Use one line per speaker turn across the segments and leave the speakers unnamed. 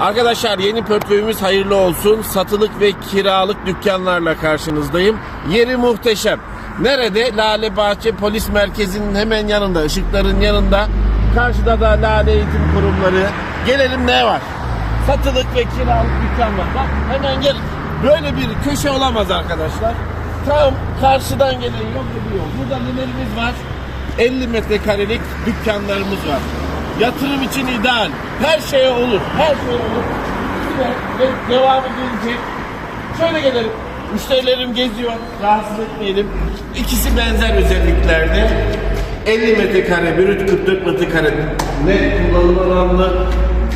Arkadaşlar yeni portföyümüz hayırlı olsun. Satılık ve kiralık dükkanlarla karşınızdayım. Yeri muhteşem. Nerede? Lale Bahçe Polis Merkezi'nin hemen yanında, ışıkların yanında. Karşıda da Lale Eğitim Kurumları. Gelelim ne var? Satılık ve kiralık dükkan var. Bak hemen gel. Böyle bir köşe olamaz arkadaşlar. Tam karşıdan gelen yol gibi. Burada nelerimiz var? 50 metrekarelik dükkanlarımız var. Yatırım için ideal. Her şeye olur. Her şeye olur. Ve devamı gelecek. Şöyle gelelim. Müşterilerim geziyor. Rahatsız etmeyelim. İkisi benzer özelliklerde. 50 metrekare, brüt 44 metrekare net kullanım alanlı.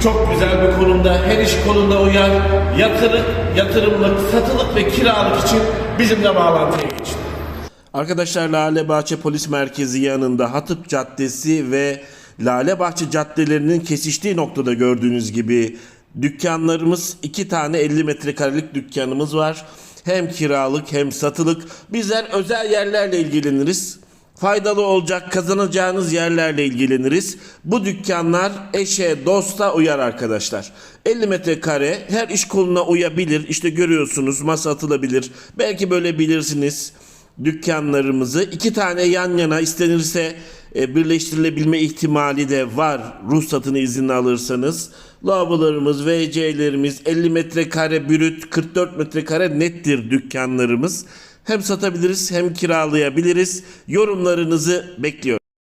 Çok güzel bir konumda. Her iş konumda uyar. Yatırım, yatırımlık, satılık ve kiralık için bizimle bağlantıya geçin. Arkadaşlar Lale Bahçe Polis Merkezi yanında Hatıp Caddesi ve Lale Bahçe caddelerinin kesiştiği noktada gördüğünüz gibi dükkanlarımız iki tane 50 metrekarelik dükkanımız var. Hem kiralık hem satılık. Bizler özel yerlerle ilgileniriz. Faydalı olacak kazanacağınız yerlerle ilgileniriz. Bu dükkanlar eşe dosta uyar arkadaşlar. 50 metrekare her iş koluna uyabilir. İşte görüyorsunuz masa atılabilir. Belki böyle bilirsiniz dükkanlarımızı iki tane yan yana istenirse e, birleştirilebilme ihtimali de var ruhsatını izinli alırsanız. Lavabolarımız, WC'lerimiz 50 metrekare brüt 44 metrekare nettir dükkanlarımız. Hem satabiliriz hem kiralayabiliriz. Yorumlarınızı bekliyorum.